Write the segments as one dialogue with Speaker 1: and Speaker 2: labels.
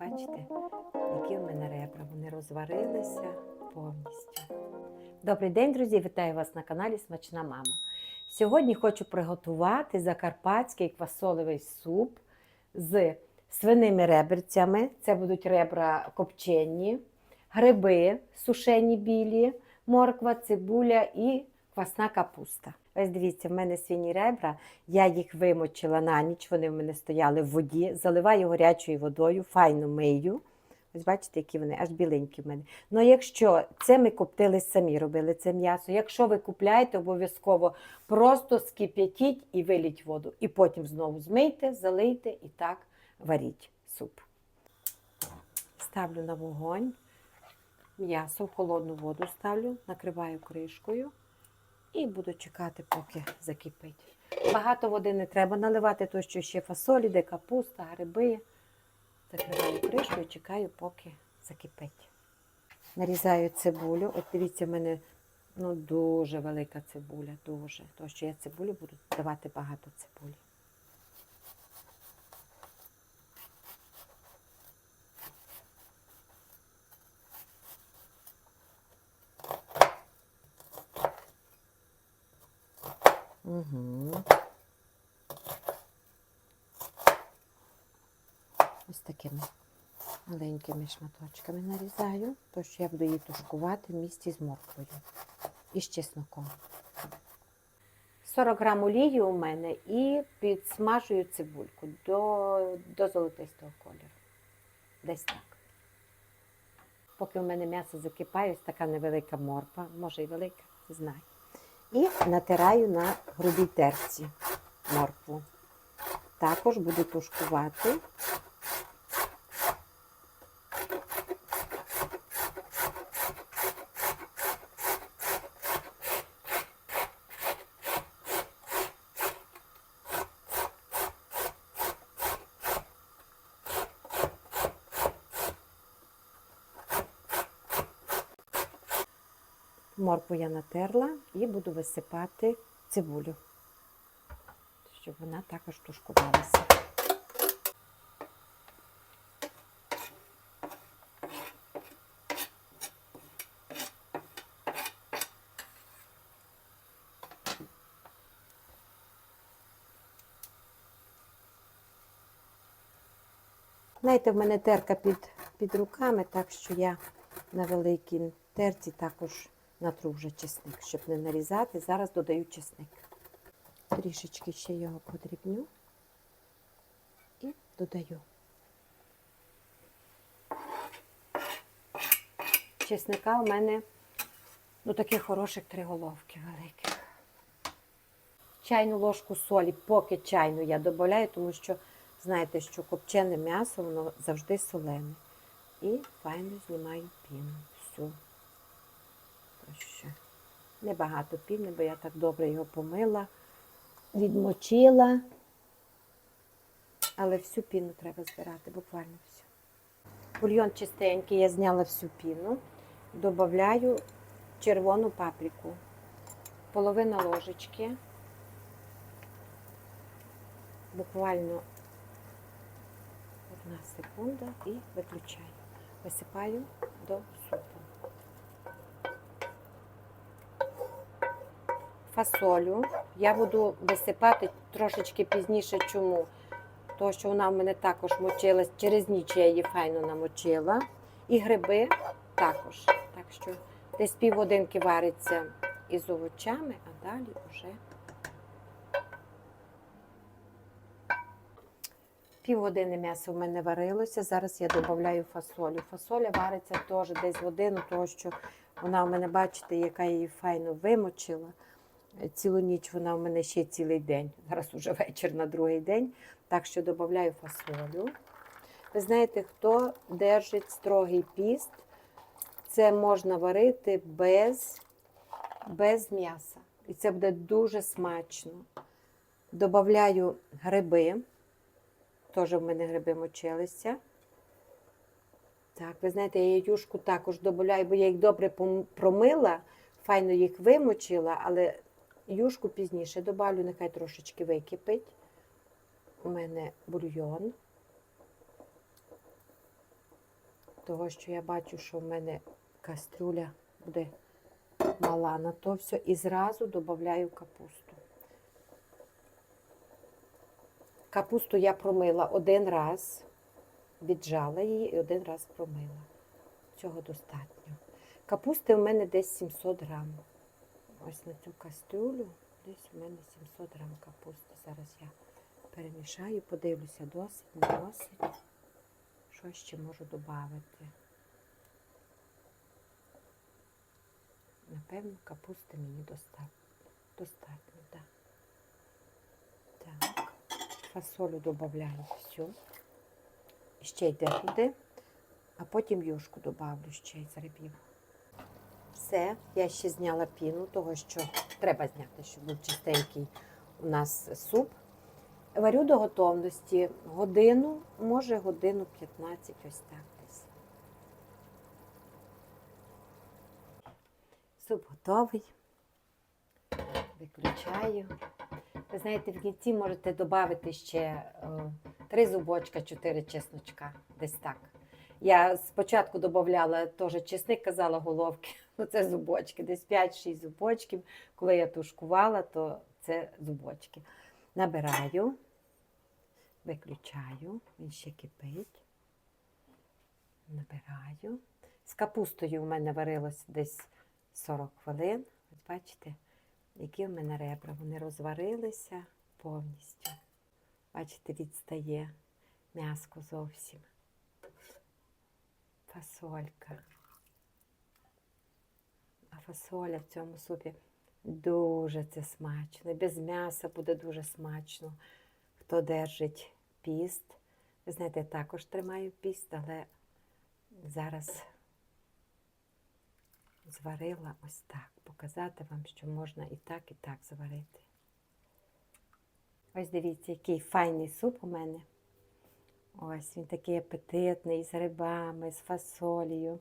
Speaker 1: Бачите, які в мене ребра. Вони розварилися повністю. Добрий день, друзі! Вітаю вас на каналі Смачна Мама. Сьогодні хочу приготувати закарпатський квасолевий суп з свиними реберцями. Це будуть ребра копчені, гриби сушені білі, морква, цибуля і квасна капуста. Ось дивіться, в мене свині ребра, я їх вимочила на ніч, вони в мене стояли в воді, заливаю гарячою водою, файно мию. Ось бачите, які вони аж біленькі в мене. Ну, якщо це ми коптили самі, робили це м'ясо. Якщо ви купляєте, обов'язково просто скип'ятіть і виліть воду. І потім знову змийте, залийте і так варіть суп. Ставлю на вогонь. М'ясо в холодну воду ставлю, накриваю кришкою і буду чекати, поки закипить. Багато води не треба наливати, то що ще фасолі, де капуста, гриби. Закриваю і чекаю, поки закипить. Нарізаю цибулю. От дивіться, в мене ну, дуже велика цибуля, дуже. Тому що я цибулю буду давати багато цибулі. Угу. Ось такими маленькими шматочками нарізаю, то що я буду її тушкувати в місті з морквою і з чесноком. 40 грам олії у мене і підсмажую цибульку до, до золотистого кольору. Десь так. Поки у мене м'ясо закипає, ось така невелика морква, може і велика, знаю. І натираю на грубій терці моркву. Також буду тушкувати Моркву я натерла і буду висипати цибулю, щоб вона також тушкувалася. Знаєте, в мене терка під, під руками, так що я на великій терці також натру вже чесник, щоб не нарізати. Зараз додаю чесник. Трішечки ще його подрібню і додаю. Чесника у мене ну, таких хороших три головки великих. Чайну ложку солі, поки чайну я додаю, тому що знаєте, що копчене м'ясо, воно завжди солене. І файно знімаю піну. Всю. Ще. Небагато піни, бо я так добре його помила, відмочила. Але всю піну треба збирати, буквально всю. Бульйон чистенький, я зняла всю піну, додаю червону паприку, половина ложечки, буквально одна секунда і виключаю. Висипаю до супу. Фасолю. Я буду висипати трошечки пізніше. Чому? Тому що вона в мене також мочилась, через ніч я її файно намочила. І гриби також. Так що десь півгодинки вариться із овочами, а далі вже півгодини м'ясо в мене варилося. Зараз я додаю фасолю. Фасоля вариться теж десь годину, тому що вона у мене, бачите, яка її файно вимочила. Цілу ніч вона в мене ще цілий день. Зараз уже вечір на другий день. Так що додаю фасолю. Ви знаєте, хто держить строгий піст, це можна варити без, без м'яса. І це буде дуже смачно. Добавляю гриби. Теж в мене гриби мочилися. Так, ви знаєте, я юшку також додаю, бо я їх добре промила, файно їх вимочила, але Юшку пізніше добавлю, нехай трошечки википить. У мене бульйон. того що я бачу, що в мене кастрюля буде мала на то все. І зразу додаю капусту. Капусту я промила один раз, віджала її і один раз промила. Цього достатньо. Капусти у мене десь 700 грам. Ось на цю кастрюлю десь у мене 700 грам капусти. Зараз я перемішаю, подивлюся, досить, не досить. Що ще можу додати? Напевно, капусти мені достатньо. Достатньо, так. Так. Фасолю додаю всю. Ще йде туди, а потім юшку додавлю ще із грибів. Все, я ще зняла піну, того що треба зняти, щоб був чистенький у нас суп. Варю до готовності годину, може годину 15, ось так десь. Суп готовий. Виключаю. Ви знаєте, в кінці можете додати ще е, три зубочка, чотири чесночка. Десь так. Я спочатку додавала теж чесник, казала головки, ну це зубочки, десь 5-6 зубочків. Коли я тушкувала, то це зубочки. Набираю, виключаю, він ще кипить. Набираю. З капустою в мене варилось десь 40 хвилин. Ось бачите, які в мене ребра. Вони розварилися повністю. Бачите, відстає м'яско зовсім. Фасолька. А фасоля в цьому супі дуже це смачно. Без м'яса буде дуже смачно. Хто держить піст. Ви знаєте, я також тримаю піст, але зараз зварила ось так. Показати вам, що можна і так, і так зварити. Ось дивіться, який файний суп у мене. Ось він такий апетитний, з грибами, з фасолею.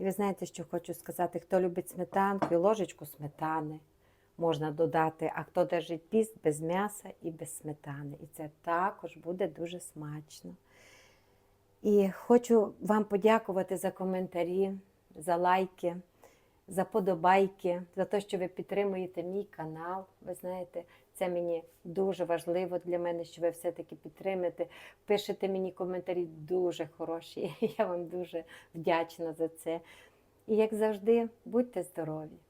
Speaker 1: І ви знаєте, що хочу сказати, хто любить сметанку і ложечку сметани можна додати, а хто держить піст без м'яса і без сметани. І це також буде дуже смачно. І хочу вам подякувати за коментарі, за лайки, за подобайки, за те, що ви підтримуєте мій канал. Ви знаєте, це мені дуже важливо для мене, що ви все-таки підтримуєте. Пишете мені коментарі дуже хороші. Я вам дуже вдячна за це. І як завжди, будьте здорові!